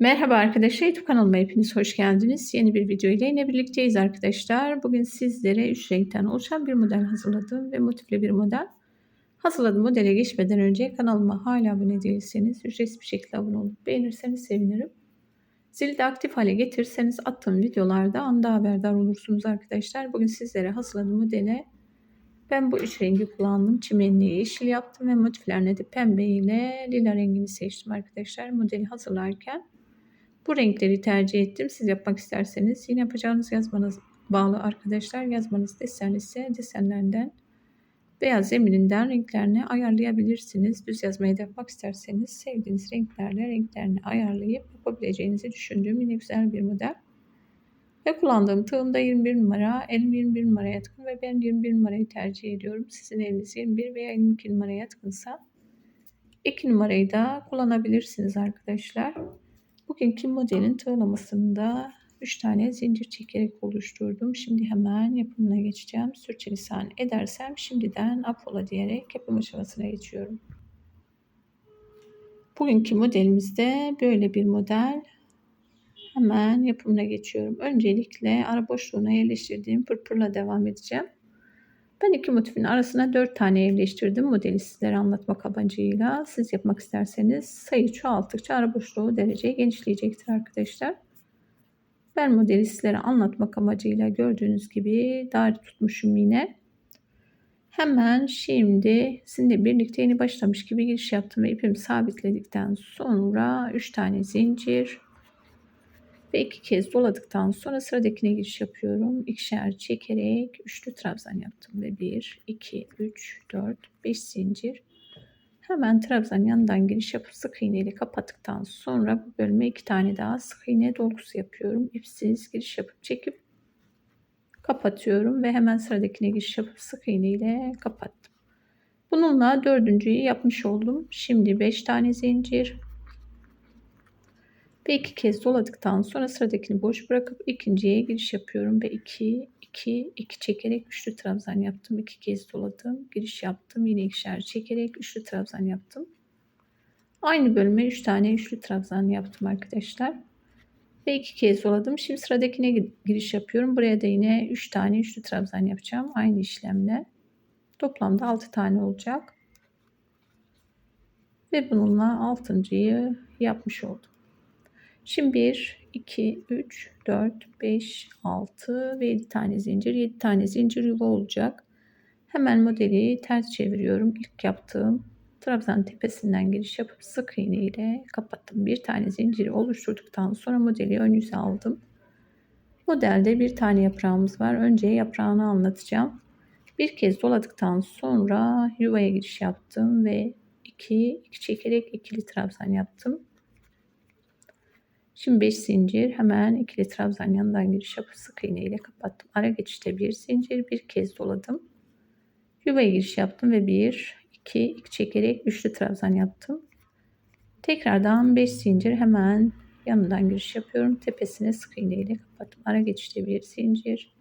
Merhaba arkadaşlar, YouTube kanalıma hepiniz hoş geldiniz. Yeni bir video ile yine birlikteyiz arkadaşlar. Bugün sizlere 3 renkten oluşan bir model hazırladım ve motifli bir model. Hazırladığım modele geçmeden önce kanalıma hala abone değilseniz ücretsiz bir şekilde abone olup beğenirseniz sevinirim. Zili de aktif hale getirirseniz attığım videolarda anda haberdar olursunuz arkadaşlar. Bugün sizlere hazırladığım modele ben bu üç rengi kullandım. Çimenli yeşil yaptım ve motiflerine de pembe ile lila rengini seçtim arkadaşlar. Modeli hazırlarken bu renkleri tercih ettim. Siz yapmak isterseniz yine yapacağınız yazmanız bağlı arkadaşlar. Yazmanız desen ise desenlerden beyaz zemininden renklerini ayarlayabilirsiniz. Düz yazmayı da yapmak isterseniz sevdiğiniz renklerle renklerini ayarlayıp yapabileceğinizi düşündüğüm yine güzel bir model. Ve kullandığım tığım da 21 numara. Elim 21 numaraya yatkın ve ben 21 numarayı tercih ediyorum. Sizin eliniz 21 veya 22 numaraya yatkınsa 2 numarayı da kullanabilirsiniz arkadaşlar. Bugünkü modelin tığlamasında 3 tane zincir çekerek oluşturdum. Şimdi hemen yapımına geçeceğim. Sürçülisan edersem şimdiden affola diyerek yapım aşamasına geçiyorum. Bugünkü modelimizde böyle bir model. Hemen yapımına geçiyorum. Öncelikle ara boşluğuna yerleştirdiğim pırpırla devam edeceğim. Ben iki motifin arasına 4 tane yerleştirdim. Modeli sizlere anlatmak amacıyla. Siz yapmak isterseniz sayı çoğalttıkça ara boşluğu derece genişleyecektir arkadaşlar. Ben modeli sizlere anlatmak amacıyla gördüğünüz gibi dar tutmuşum yine. Hemen şimdi sizinle birlikte yeni başlamış gibi giriş yaptım ve ipimi sabitledikten sonra 3 tane zincir ve iki kez doladıktan sonra sıradakine giriş yapıyorum. İkişer çekerek üçlü trabzan yaptım ve 1, 2, 3, 4, 5 zincir. Hemen trabzan yanından giriş yapıp sık iğne ile kapattıktan sonra bu bölüme iki tane daha sık iğne dolgusu yapıyorum. İpsiz giriş yapıp çekip kapatıyorum ve hemen sıradakine giriş yapıp sık iğne ile kapattım. Bununla dördüncüyü yapmış oldum. Şimdi 5 tane zincir ve iki kez doladıktan sonra sıradakini boş bırakıp ikinciye giriş yapıyorum ve 2 2 2 çekerek üçlü trabzan yaptım. iki kez doladım, giriş yaptım. Yine ikişer çekerek üçlü trabzan yaptım. Aynı bölüme 3 tane üçlü trabzan yaptım arkadaşlar. Ve iki kez doladım. Şimdi sıradakine giriş yapıyorum. Buraya da yine 3 tane üçlü trabzan yapacağım. Aynı işlemle. Toplamda 6 tane olacak. Ve bununla 6.yı yapmış oldum. Şimdi 1, 2, 3, 4, 5, 6 ve 7 tane zincir. 7 tane zincir yuva olacak. Hemen modeli ters çeviriyorum. İlk yaptığım trabzan tepesinden giriş yapıp sık iğne ile kapattım. Bir tane zinciri oluşturduktan sonra modeli ön yüze aldım. Modelde bir tane yaprağımız var. Önce yaprağını anlatacağım. Bir kez doladıktan sonra yuvaya giriş yaptım ve 2, 2 çekerek ikili trabzan yaptım. Şimdi 5 zincir hemen ikili trabzan yanından giriş yapıp sık iğne ile kapattım. Ara geçişte bir zincir bir kez doladım. Yuvaya giriş yaptım ve 1 2 2 çekerek üçlü trabzan yaptım. Tekrardan 5 zincir hemen yanından giriş yapıyorum. Tepesine sık iğne ile kapattım. Ara geçişte bir zincir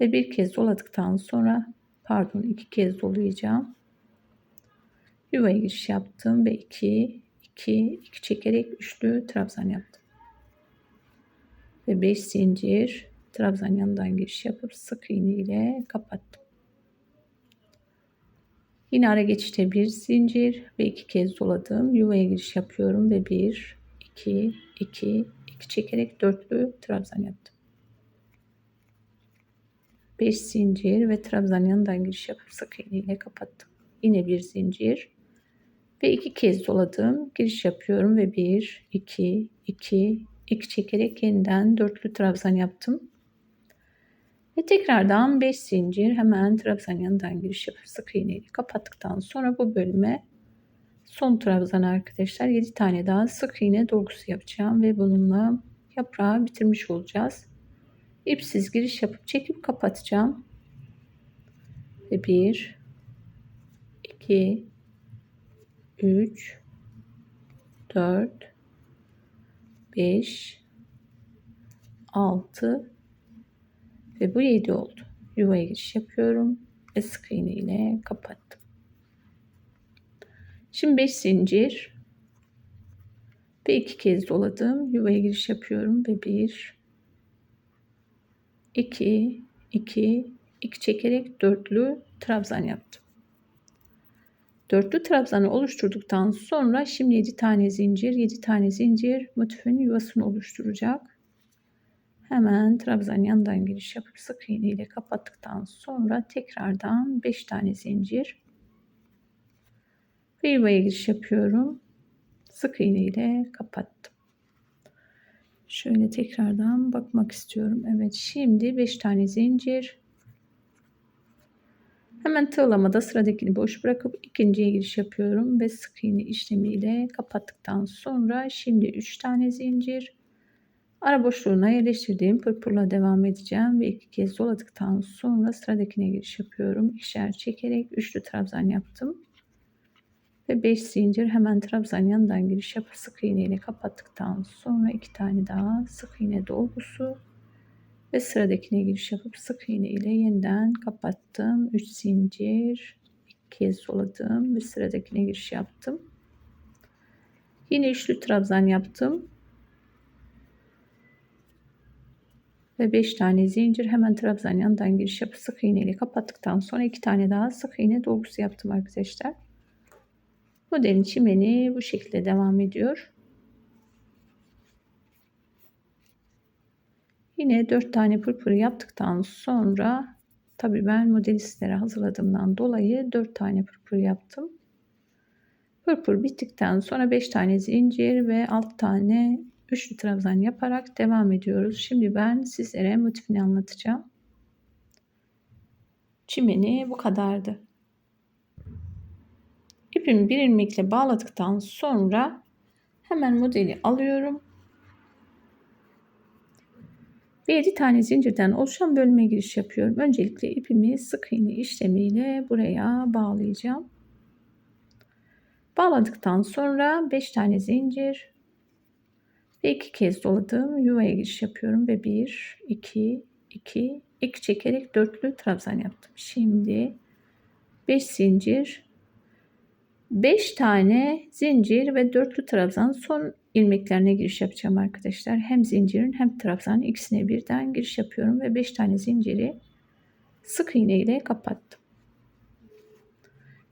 ve bir kez doladıktan sonra pardon iki kez dolayacağım. Yuvaya giriş yaptım ve 2 2 2 çekerek üçlü trabzan yaptım. Ve 5 zincir trabzan yanından giriş yapıp sık iğne ile kapattım. Yine ara geçişte bir zincir ve iki kez doladım. Yuvaya giriş yapıyorum ve 1 2 2 2 çekerek dörtlü trabzan yaptım. 5 zincir ve trabzan yanından giriş yapıp sık iğne ile kapattım. Yine bir zincir ve iki kez doladım. Giriş yapıyorum ve 1, 2, 2, 2 çekerek yeniden dörtlü trabzan yaptım. Ve tekrardan 5 zincir hemen trabzan yanından giriş yapıp sık iğneyle kapattıktan sonra bu bölüme son trabzan arkadaşlar 7 tane daha sık iğne dolgusu yapacağım ve bununla yaprağı bitirmiş olacağız. İpsiz giriş yapıp çekip kapatacağım. Ve 1 2 3 4 5 6 ve bu 7 oldu. Yuvaya giriş yapıyorum ve sık iğne ile kapattım. Şimdi 5 zincir Ve iki kez doladım. Yuvaya giriş yapıyorum ve bir, iki, iki, iki çekerek dörtlü trabzan yaptım. Dörtlü trabzanı oluşturduktan sonra şimdi 7 tane zincir, 7 tane zincir motifin yuvasını oluşturacak. Hemen trabzan yandan giriş yapıp sık iğne ile kapattıktan sonra tekrardan 5 tane zincir ve yuvaya giriş yapıyorum. Sık iğne ile kapattım. Şöyle tekrardan bakmak istiyorum. Evet şimdi 5 tane zincir Hemen tığlamada sıradakini boş bırakıp ikinciye giriş yapıyorum ve sık iğne işlemiyle kapattıktan sonra şimdi 3 tane zincir ara boşluğuna yerleştirdiğim pırpırla devam edeceğim ve iki kez doladıktan sonra sıradakine giriş yapıyorum. İkişer çekerek üçlü trabzan yaptım. Ve 5 zincir hemen trabzan yanından giriş yapıp sık iğne ile kapattıktan sonra iki tane daha sık iğne dolgusu ve sıradakine giriş yapıp sık iğne ile yeniden kapattım. 3 zincir, bir kez doladım ve sıradakine giriş yaptım. Yine üçlü trabzan yaptım. Ve 5 tane zincir hemen trabzan yanından giriş yapıp sık iğne ile kapattıktan sonra iki tane daha sık iğne dolgusu yaptım arkadaşlar. Modelin çimeni bu şekilde devam ediyor. Yine 4 tane pırpırı yaptıktan sonra tabi ben modelistlere hazırladığımdan dolayı 4 tane pırpır yaptım. Pırpır bittikten sonra 5 tane zincir ve 6 tane üçlü trabzan yaparak devam ediyoruz. Şimdi ben sizlere motifini anlatacağım. Çimeni bu kadardı. İpimi bir ilmekle bağladıktan sonra hemen modeli alıyorum ve 7 tane zincirden oluşan bölme giriş yapıyorum. Öncelikle ipimi sık iğne işlemiyle buraya bağlayacağım. Bağladıktan sonra 5 tane zincir ve 2 kez doladım. Yuvaya giriş yapıyorum ve 1 2 2 2 çekerek dörtlü trabzan yaptım. Şimdi 5 zincir 5 tane zincir ve dörtlü trabzan son ilmeklerine giriş yapacağım arkadaşlar. Hem zincirin hem trabzanın ikisine birden giriş yapıyorum ve 5 tane zinciri sık iğne ile kapattım.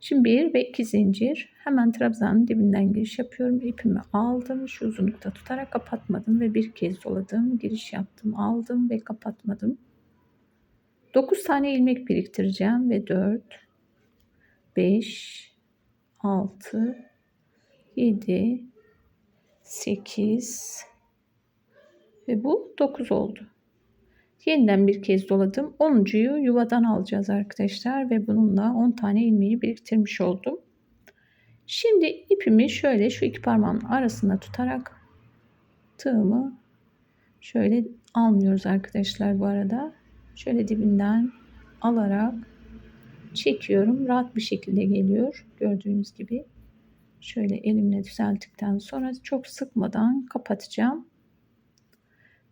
Şimdi 1 ve 2 zincir hemen trabzanın dibinden giriş yapıyorum. İpimi aldım. Şu uzunlukta tutarak kapatmadım ve bir kez doladım. Giriş yaptım. Aldım ve kapatmadım. 9 tane ilmek biriktireceğim ve 4 5 6 7 8 ve bu 9 oldu. Yeniden bir kez doladım. 10'uncuyu yuvadan alacağız arkadaşlar ve bununla 10 tane ilmeği biriktirmiş oldum. Şimdi ipimi şöyle şu iki parmağın arasında tutarak tığımı şöyle almıyoruz arkadaşlar bu arada. Şöyle dibinden alarak çekiyorum. Rahat bir şekilde geliyor. Gördüğünüz gibi. Şöyle elimle düzelttikten sonra çok sıkmadan kapatacağım.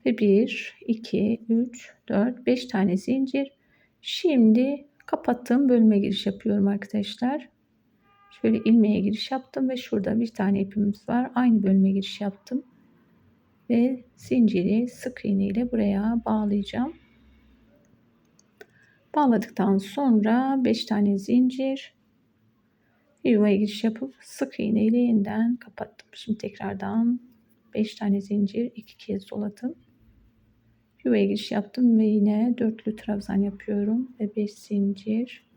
Ve 1, 2, 3, 4, 5 tane zincir. Şimdi kapattığım bölme giriş yapıyorum arkadaşlar. Şöyle ilmeğe giriş yaptım ve şurada bir tane ipimiz var. Aynı bölme giriş yaptım. Ve zinciri sık iğne ile buraya bağlayacağım. Bağladıktan sonra 5 tane zincir yuvaya giriş yapıp sık iğne ile yeniden kapattım. Şimdi tekrardan 5 tane zincir iki kez doladım. Yuvaya giriş yaptım ve yine dörtlü trabzan yapıyorum ve 5 zincir.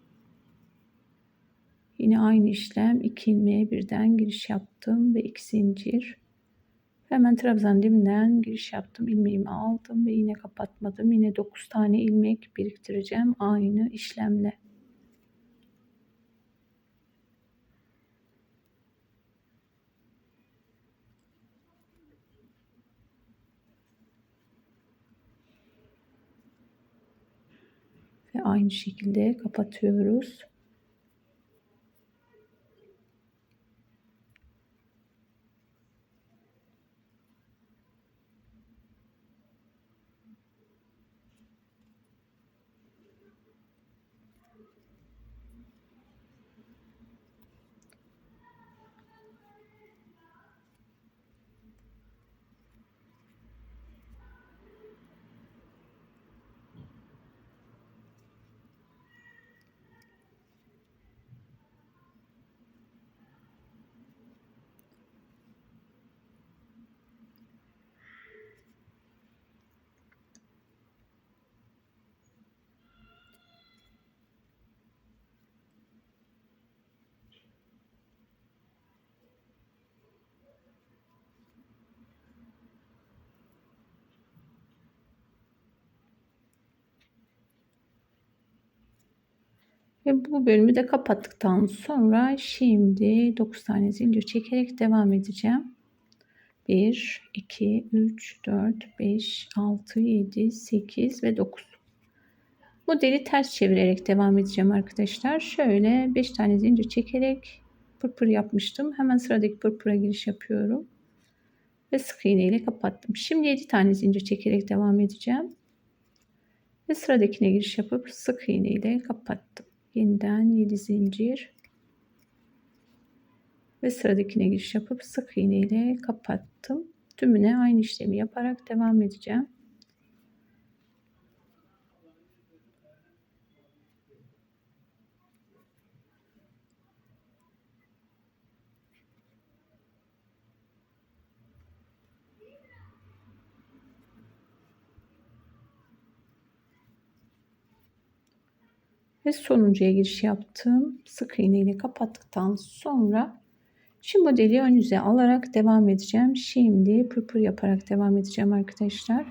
Yine aynı işlem 2 ilmeğe birden giriş yaptım ve 2 zincir. Hemen trabzan dibinden giriş yaptım. ilmeğimi aldım ve yine kapatmadım. Yine 9 tane ilmek biriktireceğim aynı işlemle. Ve aynı şekilde kapatıyoruz. Ve bu bölümü de kapattıktan sonra şimdi 9 tane zincir çekerek devam edeceğim. 1, 2, 3, 4, 5, 6, 7, 8 ve 9. Modeli ters çevirerek devam edeceğim arkadaşlar. Şöyle 5 tane zincir çekerek pırpır yapmıştım. Hemen sıradaki pırpıra giriş yapıyorum. Ve sık iğne ile kapattım. Şimdi 7 tane zincir çekerek devam edeceğim. Ve sıradakine giriş yapıp sık iğne ile kapattım. Yeniden 7 zincir. Ve sıradakine giriş yapıp sık iğne ile kapattım. Tümüne aynı işlemi yaparak devam edeceğim. Ve sonuncuya giriş yaptım. Sık iğne ile kapattıktan sonra şimdi modeli ön yüze alarak devam edeceğim. Şimdi pırpır yaparak devam edeceğim arkadaşlar.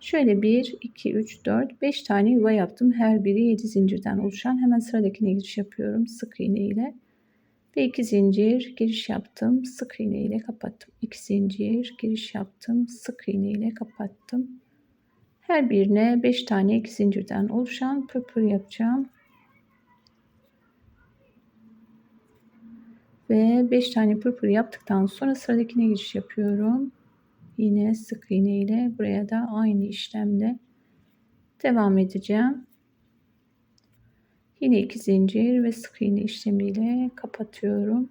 Şöyle 1, 2, 3, 4, 5 tane yuva yaptım. Her biri 7 zincirden oluşan. Hemen sıradakine giriş yapıyorum sık iğne ile. Ve 2 zincir giriş yaptım. Sık iğne ile kapattım. 2 zincir giriş yaptım. Sık iğne ile kapattım. Her birine 5 tane 2 zincirden oluşan pırpır yapacağım. Ve 5 tane pırpır yaptıktan sonra sıradakine giriş yapıyorum. Yine sık iğne ile buraya da aynı işlemle devam edeceğim. Yine iki zincir ve sık iğne işlemiyle kapatıyorum.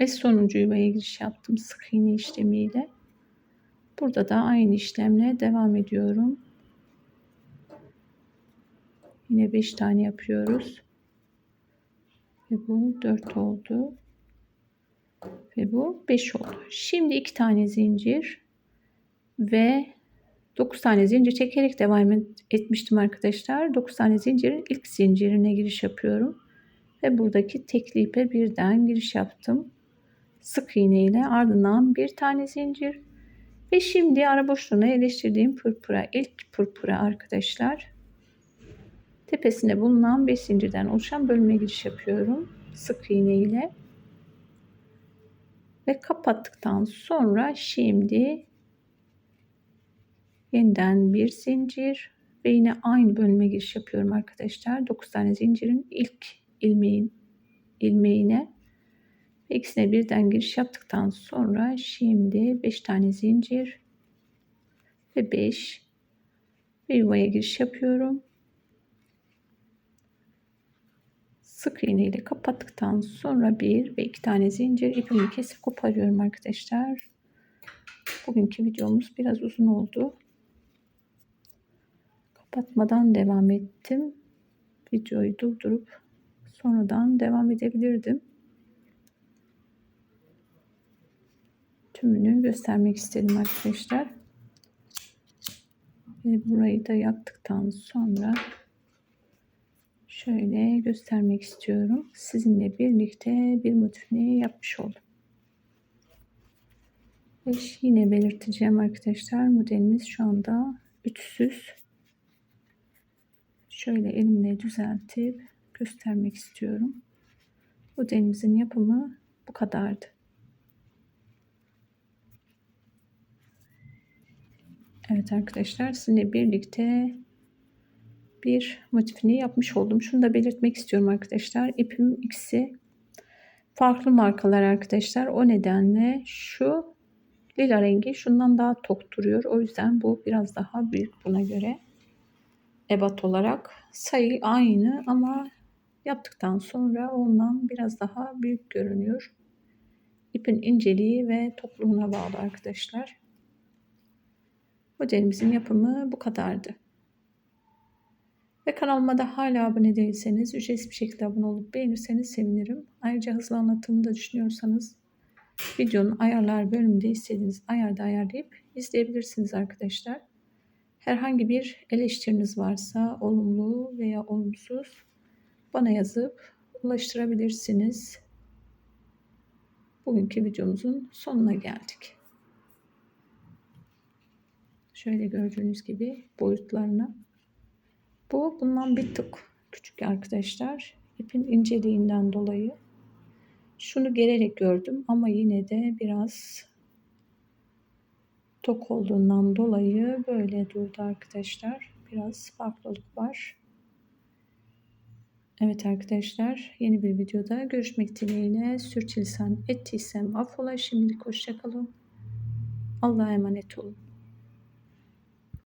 Ve sonuncu yuvaya giriş yaptım sık iğne işlemiyle. Burada da aynı işlemle devam ediyorum. Yine 5 tane yapıyoruz. Ve bu 4 oldu. Ve bu 5 oldu. Şimdi 2 tane zincir ve 9 tane zincir çekerek devam etmiştim arkadaşlar. 9 tane zincirin ilk zincirine giriş yapıyorum. Ve buradaki tekli ipe birden giriş yaptım sık iğne ile ardından bir tane zincir. Ve şimdi ara boşluğuna yerleştirdiğim pırpıra ilk pırpıra arkadaşlar. Tepesinde bulunan 5 zincirden oluşan bölüme giriş yapıyorum sık iğne ile ve kapattıktan sonra şimdi yeniden bir zincir ve yine aynı bölüme giriş yapıyorum arkadaşlar. 9 tane zincirin ilk ilmeğin ilmeğine İkisine birden giriş yaptıktan sonra şimdi 5 tane zincir ve 5 ve yuvaya giriş yapıyorum. Sık iğne ile kapattıktan sonra bir ve iki tane zincir ipimi kesip koparıyorum arkadaşlar. Bugünkü videomuz biraz uzun oldu. Kapatmadan devam ettim. Videoyu durdurup sonradan devam edebilirdim. Tümünü göstermek istedim arkadaşlar. Ve burayı da yaktıktan sonra şöyle göstermek istiyorum. Sizinle birlikte bir motifini yapmış oldum. Ve yine belirteceğim arkadaşlar. Modelimiz şu anda ütüsüz. Şöyle elimle düzeltip göstermek istiyorum. Modelimizin yapımı bu kadardı. Evet arkadaşlar sizinle birlikte bir motifini yapmış oldum. Şunu da belirtmek istiyorum arkadaşlar. İpim ikisi farklı markalar arkadaşlar. O nedenle şu lila rengi şundan daha tok duruyor. O yüzden bu biraz daha büyük buna göre. Ebat olarak sayı aynı ama yaptıktan sonra ondan biraz daha büyük görünüyor. ipin inceliği ve topluğuna bağlı arkadaşlar. Modelimizin yapımı bu kadardı. Ve kanalıma da hala abone değilseniz ücretsiz bir şekilde abone olup beğenirseniz sevinirim. Ayrıca hızlı anlatımı da düşünüyorsanız videonun ayarlar bölümünde istediğiniz ayarda ayarlayıp izleyebilirsiniz arkadaşlar. Herhangi bir eleştiriniz varsa olumlu veya olumsuz bana yazıp ulaştırabilirsiniz. Bugünkü videomuzun sonuna geldik. Şöyle gördüğünüz gibi boyutlarına. Bu bundan bir tık küçük arkadaşlar. İpin inceliğinden dolayı. Şunu gererek gördüm ama yine de biraz tok olduğundan dolayı böyle durdu arkadaşlar. Biraz farklılık var. Evet arkadaşlar yeni bir videoda görüşmek dileğiyle sürçülisan ettiysem affola şimdilik hoşçakalın. Allah'a emanet olun.